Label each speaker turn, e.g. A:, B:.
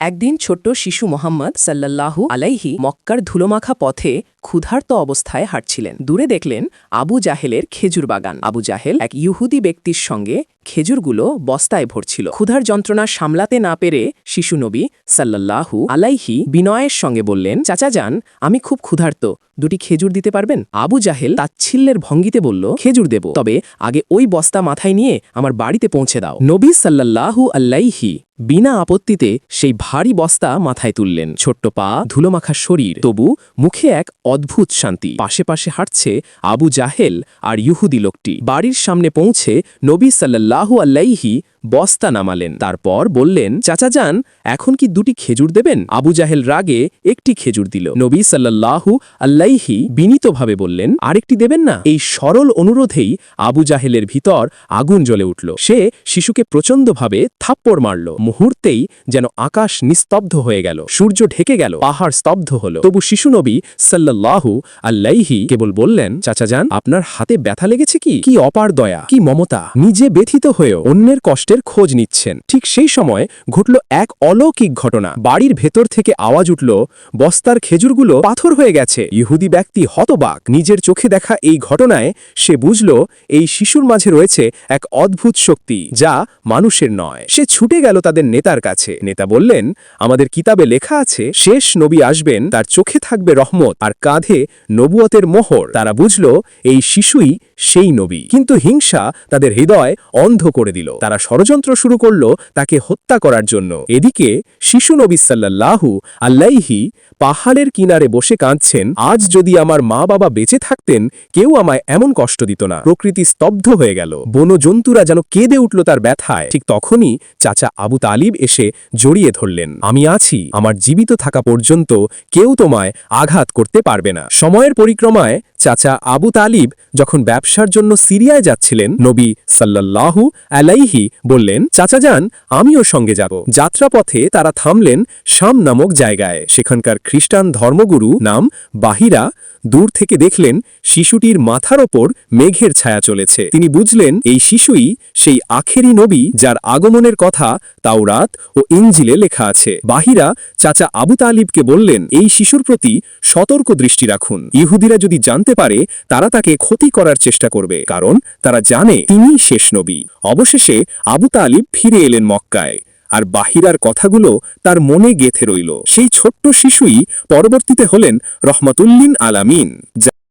A: একদিন ছোট্ট শিশু মোহাম্মদ সাল্লাল্লাহু আলাইহি মক্কার ধুলোমাখা পথে ক্ষুধার্ত অবস্থায় হাঁটছিলেন। দূরে দেখলেন আবু জাহেলের খেজুর বাগান। আবু জাহেল এক ইহুদি ব্যক্তির সঙ্গে খেজুরগুলো বস্তায় ভরছিল। ক্ষুধার যন্ত্রণা সামলাতে না পেরে শিশু নবী সাল্লাল্লাহু আলাইহি বিনয়ের সঙ্গে বললেন, চাচা যান, আমি খুব ক্ষুধার্ত। দুটি খেজুর দিতে পারবেন? আবু জাহেল তাচ্ছিল্যের ভঙ্গিতে বলল, খেজুর দেব, তবে আগে ওই বস্তা মাথায় নিয়ে আমার বাড়িতে পৌঁছে দাও। নবী সাল্লাল্লাহু আল্লাইহি বিনা আপত্তিতে সেই ভারী বস্তা মাথায় তুললেন। ছোট্ট পা, ধুলোমাখা শরীর, তবু মুখে এক অদ্ভুত শান্তি। পাশে পাশে হাঁটছে আবু জাহেল আর ইহুদি লোকটি। বাড়ির সামনে পৌঁছে নবী সাল্লাল্লাহু আল্লাইহি বস্তা নামালেন। তারপর বললেন, চাচা যান, এখন কি দুটি খেজুর দেবেন? আবু জাহেল রাগে একটি খেজুর দিল। নবী সাল্লাল্লাহু আল্লাইহি বিনীতভাবে বললেন, আরেকটি দেবেন না? এই সরল অনুরোধেই আবু জাহেলের ভিতর আগুন জ্বলে উঠল। সে শিশুকে প্রচণ্ডভাবে থাপ্পড় মারল। মুহূর্তেই যেন আকাশ নিস্তব্ধ হয়ে গেল। সূর্য ঢেকে গেল। পাহাড় স্তব্ধ হল। তবু শিশু নবী সাল্লাল্লাহু আল্লাইহি কেবল বললেন, চাচা যান, আপনার হাতে ব্যথা লেগেছে কি? কি অপার দয়া? কি মমতা? নিজে ব্যথিত হয়েও অন্যের কষ্টের খোঁজ নিচ্ছেন। ঠিক সেই সময় ঘটল এক অলৌকিক ঘটনা। বাড়ির ভেতর থেকে আওয়াজ উঠল, বস্তার খেজুরগুলো পাথর হয়ে গেছে। ইহুদি ব্যক্তি হতবাক। নিজের চোখে দেখা এই ঘটনায় সে বুঝল, এই শিশুর মাঝে রয়েছে এক অদ্ভুত শক্তি, যা মানুষের নয়। সে ছুটে গেল তাদের নেতার কাছে। নেতা বললেন, আমাদের কিতাবে লেখা আছে, শেষ নবী আসবেন, তার চোখে থাকবে রহমত, আর কাঁধে নবুয়তের মোহর। তারা বুঝল, এই শিশুই সেই নবী। কিন্তু হিংসা তাদের হৃদয় অন্ধ করে দিল। তারা ষড়যন্ত্র শুরু করল তাকে হত্যা করার জন্য। এদিকে শিশু নবী সাল্লাহু আল্লাইহি পাহাড়ের কিনারে বসে কাঁদছেন, আজ যদি আমার মা বাবা বেঁচে থাকতেন, কেউ আমায় এমন কষ্ট দিত না। প্রকৃতি স্তব্ধ হয়ে গেল। বনজন্তুরা যেন কেঁদে উঠল তার ব্যথায়। ঠিক তখনই চাচা আবু তালিব এসে জড়িয়ে ধরলেন। আমি আছি, আমার জীবিত থাকা পর্যন্ত কেউ তোমায় আঘাত করতে পারবে না। সময়ের পরিক্রমায় চাচা আবু তালিব যখন ব্যবসার জন্য সিরিয়ায় যাচ্ছিলেন, নবী সাল্লাল্লাহু আলাইহি বললেন, চাচা যান, আমিও সঙ্গে যাব। যাত্রাপথে তারা থামলেন শাম নামক জায়গায়। সেখানকার খ্রিস্টান ধর্মগুরু নাম বাহিরা দূর থেকে দেখলেন শিশুটির মাথার ওপর মেঘের ছায়া চলেছে। তিনি বুঝলেন এই শিশুই সেই আখেরি নবী যার আগমনের কথা তাওরাত ও ইঞ্জিলে লেখা আছে। বাহিরা চাচা আবু তালিবকে বললেন, এই শিশুর প্রতি সতর্ক দৃষ্টি রাখুন। ইহুদিরা যদি জানতে পারে, তারা তাকে ক্ষতি করার চেষ্টা করবে, কারণ তারা জানে তিনিই শেষ নবী। অবশেষে আবু তালিব ফিরে এলেন মক্কায়। আর বাহিরার কথাগুলো তার মনে গেথে রইল। সেই ছোট্ট শিশুই পরবর্তীতে হলেন রহমতুল্লিন আলামিন